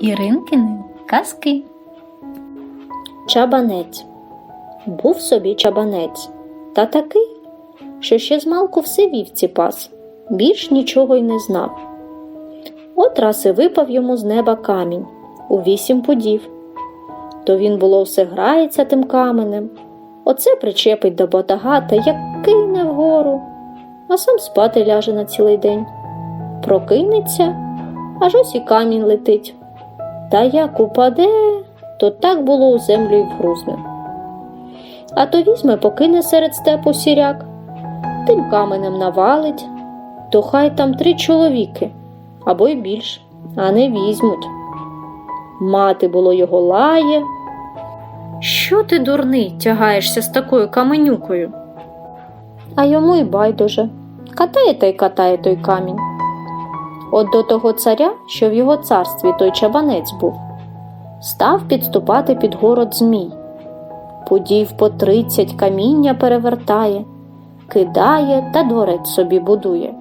Іринкини казки. Чабанець. Був собі чабанець, та такий, що ще змалку все вівці пас, більш нічого й не знав. От раз і випав йому з неба камінь у вісім пудів. То він було все грається тим каменем, оце причепить до батага та як кине вгору, а сам спати ляже на цілий день. Прокинеться, аж ось і камінь летить. Та як упаде, то так було у землю й вгрузне. А то візьме, покине серед степу сіряк, тим каменем навалить, то хай там три чоловіки або й більш, а не візьмуть. Мати було його лає. Що ти, дурний, тягаєшся з такою каменюкою? А йому й байдуже. Катає та й катає той камінь. От до того царя, що в його царстві той чабанець був, став підступати під город Змій. Пудів по тридцять каміння перевертає, кидає та дворець собі будує.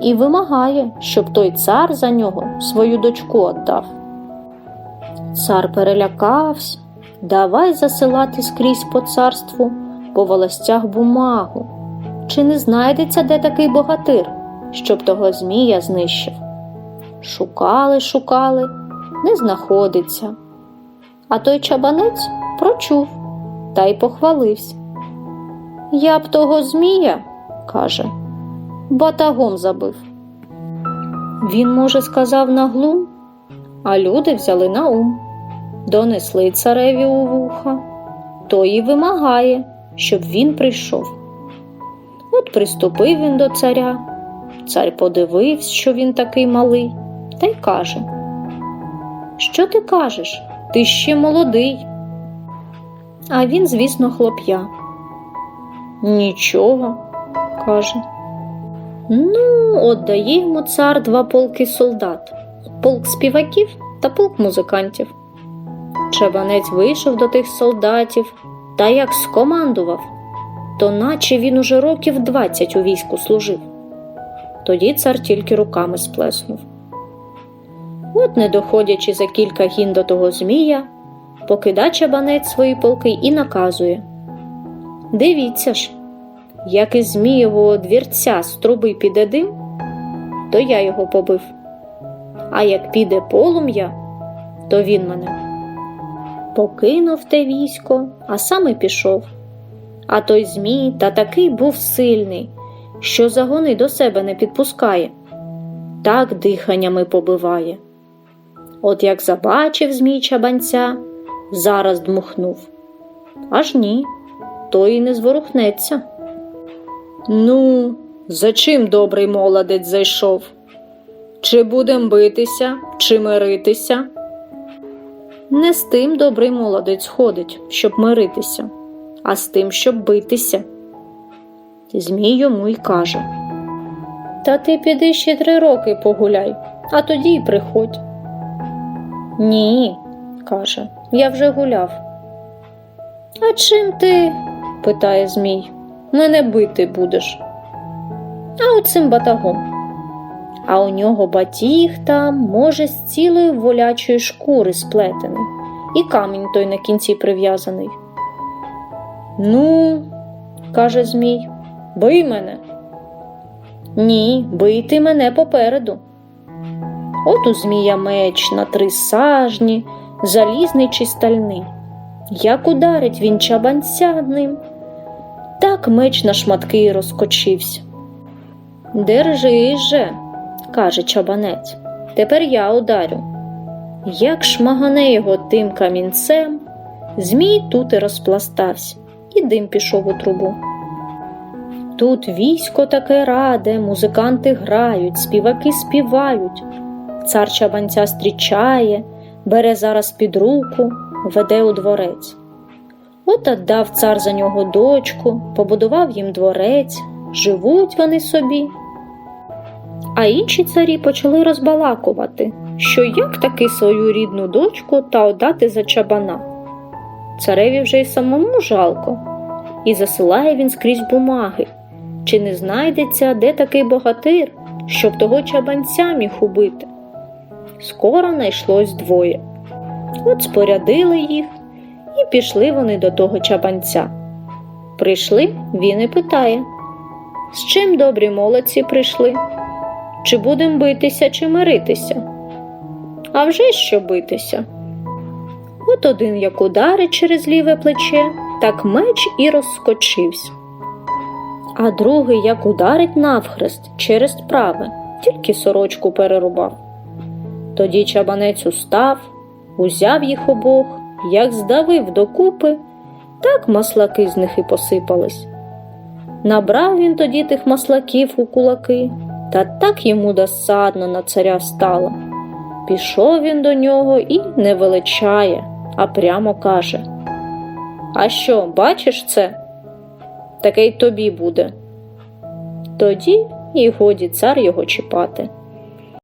І вимагає, щоб той цар за нього свою дочку отдав. Цар перелякався, давай засилати скрізь по царству, по волостях бумагу. Чи не знайдеться де такий богатир, щоб того Змія знищив? Шукали, шукали, не знаходиться. А той чабанець прочув та й похвалився. Я б того Змія, каже, батагом забив. Він, може, сказав на глум, а люди взяли на ум, донесли цареві у вуха, той і вимагає, щоб він прийшов. От приступив він до царя. Цар подивився, що він такий малий, та й каже: Що ти кажеш? Ти ще молодий. А він, звісно, хлоп'я. Нічого, каже. Ну, от йому цар два полки солдат, полк співаків та полк музикантів. Чабанець вийшов до тих солдатів та як скомандував, то наче він уже років двадцять у війську служив. Тоді цар тільки руками сплеснув. От, не доходячи за кілька гін до того Змія, покида чабанець свої полки і наказує Дивіться ж, як із Змієвого двірця з труби піде дим, то я його побив. А як піде полум'я, то він мене. Покинув те військо, а сам і пішов. А той Змій та такий був сильний, що загони до себе не підпускає, так диханнями побиває. От як забачив Змій чабанця, зараз дмухнув. Аж ні, той і не зворухнеться. Ну, за чим добрий молодець зайшов? Чи будем битися, чи миритися? Не з тим добрий молодець ходить, щоб миритися, а з тим, щоб битися. Змій йому й каже Та ти піди ще три роки погуляй, а тоді й приходь. Ні, каже, я вже гуляв. А чим ти? питає Змій. Мене бити будеш. А оцим батагом. А у нього батіг там, може, з цілої волячої шкури сплетений, і камінь той на кінці прив'язаний. Ну, каже Змій, бий мене. Ні, бий ти мене попереду. От у Змія меч на три сажні, залізний чи стальний. Як ударить він чабанця ним, так меч на шматки розкочився. Держи же, каже чабанець, тепер я ударю. Як шмагане його тим камінцем, Змій тут і розпластався, і дим пішов у трубу. Тут військо таке раде, музиканти грають, співаки співають. Цар чабанця стрічає, бере зараз під руку, веде у дворець. От отдав цар за нього дочку, побудував їм дворець, живуть вони собі. А інші царі почали розбалакувати, що як таки свою рідну дочку та отдати за чабана. Цареві вже й самому жалко, і засилає він скрізь бумаги, чи не знайдеться де такий богатир, щоб того чабанця міг убити. скоро найшлось двоє. От спорядили їх, і пішли вони до того чабанця. Прийшли, він і питає: З чим добрі молодці прийшли? Чи будем битися, чи миритися? А вже що битися? От один як ударить через ліве плече, так меч і розскочився. А другий як ударить навхрест через праве, тільки сорочку перерубав. Тоді чабанець устав, узяв їх обох, як здавив докупи, так маслаки з них і посипались. Набрав він тоді тих маслаків у кулаки, та так йому досадно на царя стало. Пішов він до нього і не величає, а прямо каже: А що, бачиш це? Таке й тобі буде. Тоді і годі цар його чіпати.